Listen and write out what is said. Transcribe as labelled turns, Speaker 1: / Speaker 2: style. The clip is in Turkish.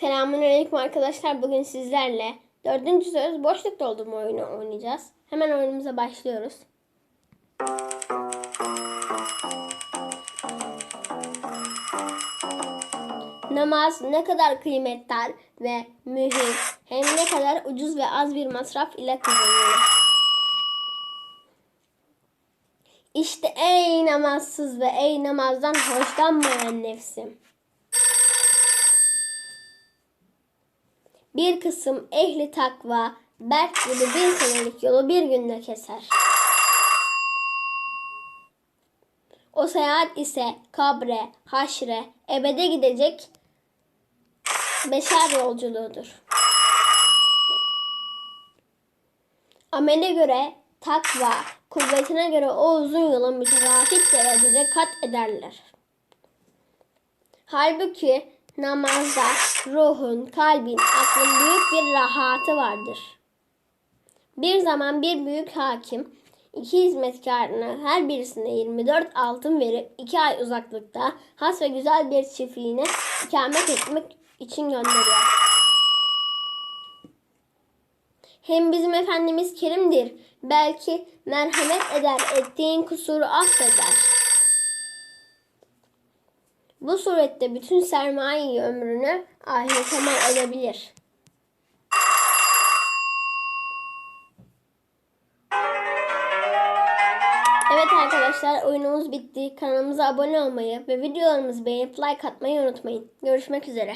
Speaker 1: Selamünaleyküm arkadaşlar. Bugün sizlerle dördüncü söz boşluk doldurma oyunu oynayacağız. Hemen oyunumuza başlıyoruz. Namaz ne kadar kıymetli ve mühim hem ne kadar ucuz ve az bir masraf ile kazanılır. İşte ey namazsız ve ey namazdan hoşlanmayan nefsim. Bir kısım ehli takva berk gibi bin senelik yolu bir günde keser. O seyahat ise kabre, haşre, ebede gidecek beşer yolculuğudur. Amele göre takva, kuvvetine göre o uzun yolu mütevafit derecede kat ederler. Halbuki namazda ruhun, kalbin, aklın büyük bir rahatı vardır. Bir zaman bir büyük hakim iki hizmetkarına her birisine 24 altın verip iki ay uzaklıkta has ve güzel bir çiftliğine ikamet etmek için gönderiyor. Hem bizim Efendimiz kerimdir. Belki merhamet eder, ettiğin kusuru affeder. Bu surette bütün sermayeyi ömrünü ahirete mal edebilir. Evet arkadaşlar oyunumuz bitti. Kanalımıza abone olmayı ve videolarımızı beğenip like atmayı unutmayın. Görüşmek üzere.